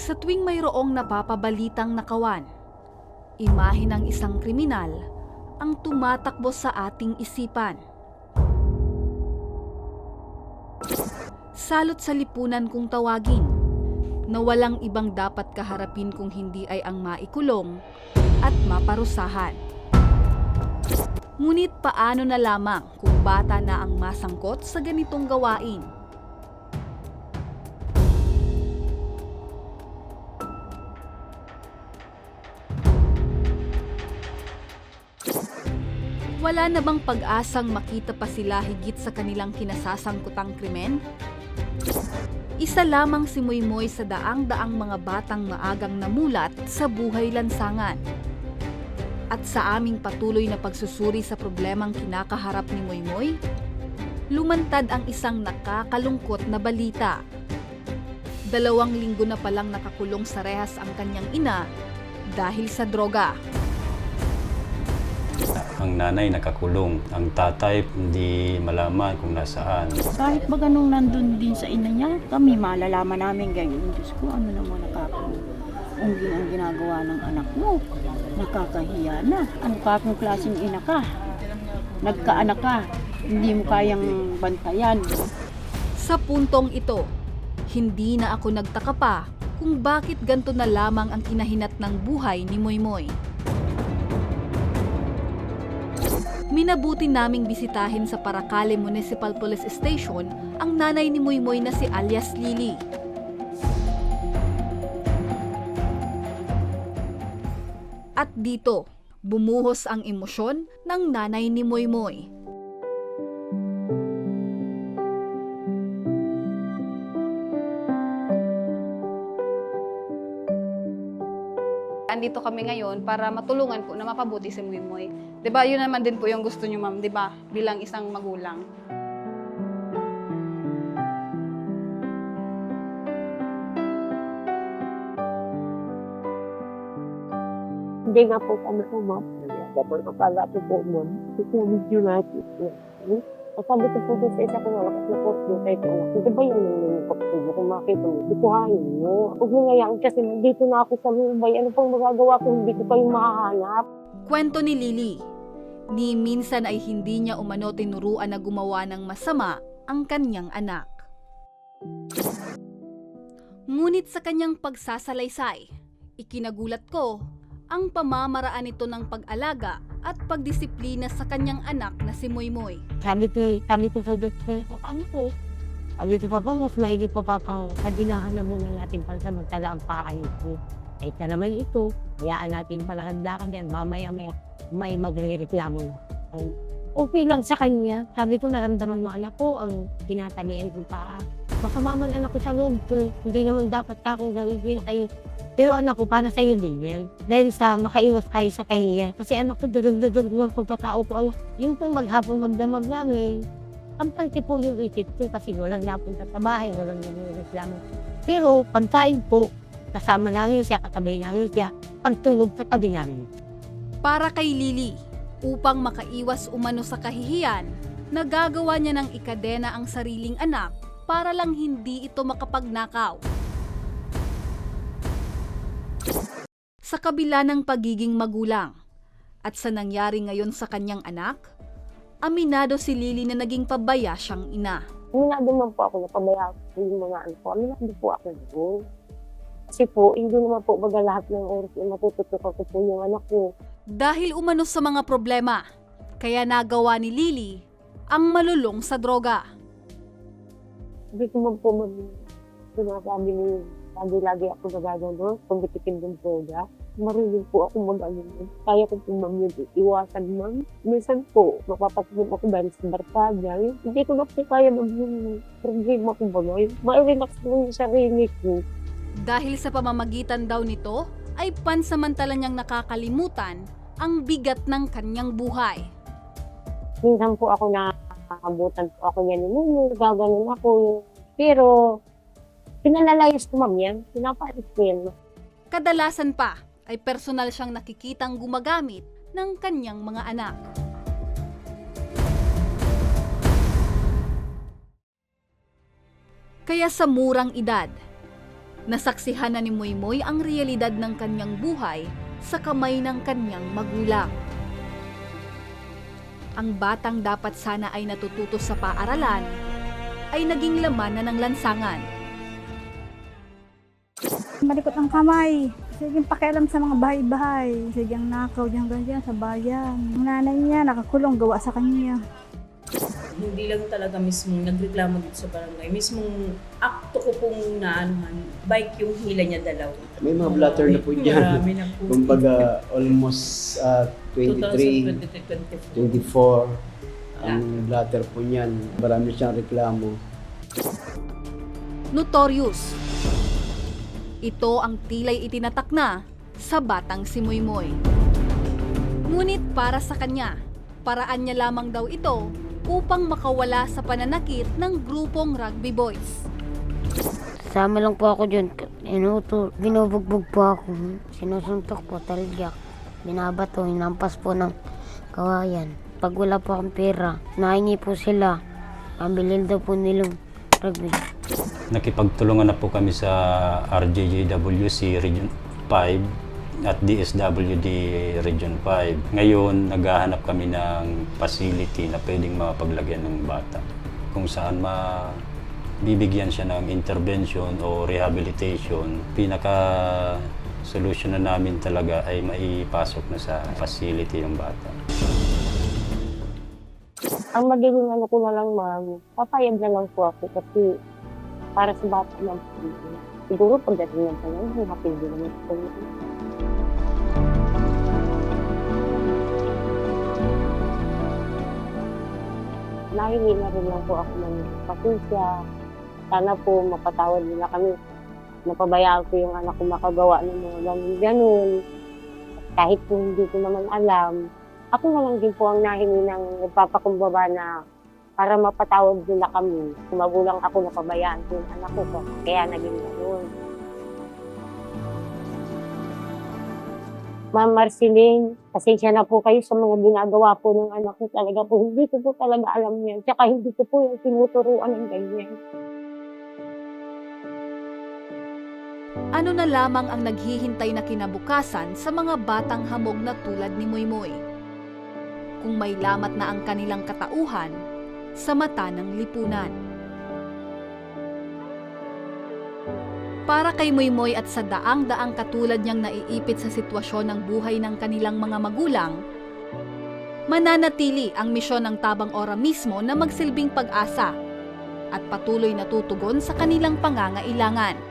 Sa tuwing mayroong napapabalitang nakawan, imahe ng isang kriminal ang tumatakbo sa ating isipan. Salot sa lipunan kung tawagin, na walang ibang dapat kaharapin kung hindi ay ang maikulong at maparusahan. Ngunit paano na lamang kung bata na ang masangkot sa ganitong gawain? Wala na bang pag-asang makita pa sila higit sa kanilang kinasasangkutang krimen? Isa lamang si Moymoy sa daang-daang mga batang maagang namulat sa buhay lansangan. At sa aming patuloy na pagsusuri sa problemang kinakaharap ni Moymoy, lumantad ang isang nakakalungkot na balita. Dalawang linggo na palang nakakulong sa rehas ang kanyang ina dahil sa droga. Ang nanay nakakulong, ang tatay hindi malaman kung nasaan. Kahit ba ganun nandun din sa ina niya, kami malalaman namin ganyan. Diyos ko, ano naman gin- ang ginagawa ng anak mo. Nakakahiya na. Ano ka kung klaseng ina ka? Nagkaanak ka, hindi mo kayang bantayan. Sa puntong ito, hindi na ako nagtaka pa kung bakit ganto na lamang ang kinahinat ng buhay ni Moymoy. Minabuti naming bisitahin sa Paracale Municipal Police Station ang nanay ni Moymoy na si alias Lily. At dito, bumuhos ang emosyon ng nanay ni Moymoy. Andito kami ngayon para matulungan po na mapabuti si Mwimoy. 'Di ba? Yun naman din po yung gusto niyo, ma'am, ba? Bilang isang magulang. Hindi nga po kami umap. Kapag akala ko po ma'am, ituwid yun natin. Ang sabi ko po sa isa ko nga, kasi po yung kahit anak, hindi ba yung yung kapatid mo? Kung makita mo, ikuhanin mo. Huwag mo ngayaan kasi nandito na ako sa Mumbai. Ano pang magagawa kung hindi ko kayo mahahanap? Kwento ni Lily, ni minsan ay hindi niya umano tinuruan na gumawa ng masama ang kanyang anak. Ngunit sa kanyang pagsasalaysay, ikinagulat ko ang pamamaraan nito ng pag-alaga at pagdisiplina sa kanyang anak na si Moymoy. Sabi ko, sabi ko sa doktor ano po? Sabi ko pa mas maigi pa pa pang kadinahan na muna natin para sa magtala ang pakain ko. Eh, ka naman ito, hayaan natin palakad-lakad yan. Mamaya may, may magre-reklamo na. Ay, Okay lang sa kanya. Sabi ko, naramdaman mo anak ko ang tinatalian ko pa. Baka maman anak ko sa loob ko. Hindi naman dapat akong gawin tayo. Pero anak ko, para sa'yo din yan. Dahil sa makaiwas tayo sa kahiya. Kasi anak ko, dudog-dudog mo ang pagkatao ko. Yung pong maghapon magdamag namin, ang panti po yung isip ko kasi walang napunta sa bahay, walang nangyayari Pero pantayin po, kasama namin siya, katabi namin siya, pagtulog sa tabi namin. Para kay Lily, upang makaiwas umano sa kahihiyan, nagagawa niya ng ikadena ang sariling anak para lang hindi ito makapagnakaw. Sa kabila ng pagiging magulang at sa nangyari ngayon sa kanyang anak, aminado si Lily na naging pabaya siyang ina. Aminado man po ako na pabayaan ko yung mga anak ko. Aminado po ako doon. Kasi po, hindi naman po baga lahat ng oras na matututukan ko po yung anak ko. Dahil umano sa mga problema, kaya nagawa ni Lily ang malulong sa droga. Hindi ko man po mag sinasabi ni lagi-lagi ako nagagano, pagkatikin ng droga. Marunong po ako mag-ano yun. Kaya ko po ma'am yun iwasan ma'am. Minsan po, mapapatikim ako dahil sa barkada. Yun, Hindi ko na po kaya ma'am yung problema ko ba ngayon. Ma-relax ko yung sarili ko. Dahil sa pamamagitan daw nito, ay pansamantala niyang nakakalimutan ang bigat ng kanyang buhay. Minsan po ako nakakabutan po ako yan. Nung gaganon ako. Pero, pinalalayas ko ma'am yan. Pinapalit ko yan. Kadalasan pa ay personal siyang nakikitang gumagamit ng kanyang mga anak. Kaya sa murang edad, Nasaksihan na ni Moymoy ang realidad ng kanyang buhay sa kamay ng kanyang magulang. Ang batang dapat sana ay natututo sa paaralan ay naging laman na ng lansangan. Malikot ang kamay. Sige pakialam sa mga bahay-bahay. Sige ang nakaw dyan ganyan sa bayan. Ang nanay niya nakakulong gawa sa kanya. hindi lang talaga mismo nagreklamo dito sa barangay. Mismong akto ko pong naanuhan, bike yung hila niya dalaw. May mga blatter na po dyan. Marami na po. Kumbaga, almost uh, 23, 2023, 24 ang blatter po niyan. Marami siyang reklamo. Notorious. Ito ang tilay itinatak na sa batang si Moymoy. Ngunit para sa kanya, paraan niya lamang daw ito upang makawala sa pananakit ng grupong rugby boys. Sama lang po ako dyan. Inuto, binubugbog po ako. Sinusuntok po, talgyak. Binabato, hinampas po ng kawayan. Pag wala po akong pera, nahingi po sila. Pabilil daw po nilang rugby. Nakipagtulungan na po kami sa RJJWC Region 5 at DSWD Region 5. Ngayon, naghahanap kami ng facility na pwedeng mapaglagyan ng bata. Kung saan ma bibigyan siya ng intervention o rehabilitation. Pinaka solution na namin talaga ay maipasok na sa facility ng bata. Ang magiging ano ko na lang, ma'am, papayag na lang po ako kasi para sa bata lang po. Siguro pagdating ng panahon, happy din naman po. Nahingi na rin lang po ako ng pasensya. Sana po mapatawad nila kami. Napabayaan ko yung anak ko makagawa ng mga ganun-ganun. Kahit po hindi ko naman alam, ako na lang din po ang nahingi ng nagpapakumbaba na para mapatawad nila kami. Magulang ako napabayaan ko yung anak ko, kaya naging gano'n. Ma'am Marceline, pasensya na po kayo sa mga ginagawa po ng anak ko. Talaga po, hindi ko po talaga alam yan. Tsaka hindi ko po yung tinuturuan ng ganyan. Ano na lamang ang naghihintay na kinabukasan sa mga batang hamog na tulad ni Moymoy? Kung may lamat na ang kanilang katauhan sa mata ng lipunan. Para kay Moymoy at sa daang-daang katulad niyang naiipit sa sitwasyon ng buhay ng kanilang mga magulang, mananatili ang misyon ng Tabang Ora mismo na magsilbing pag-asa at patuloy na tutugon sa kanilang pangangailangan.